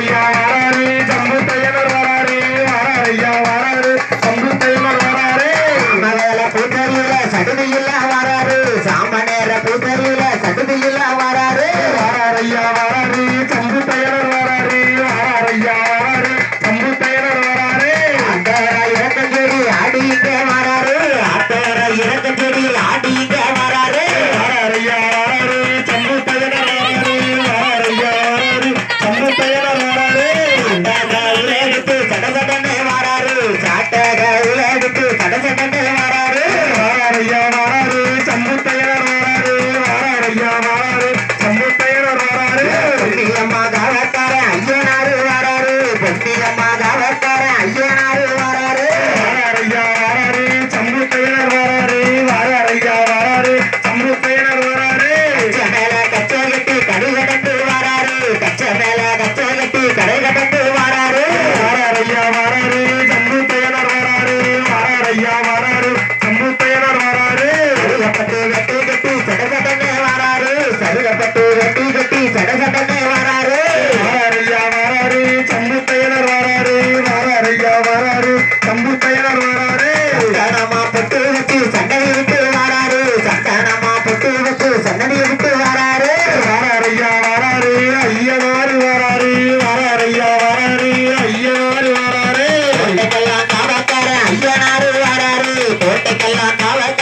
yeah, yeah. Bye. ஐயா வராரு. சம்பு பெயரர் வராரு. வெட்டு வெட்டு. வெட்டு சகசதங்க கலா காவல்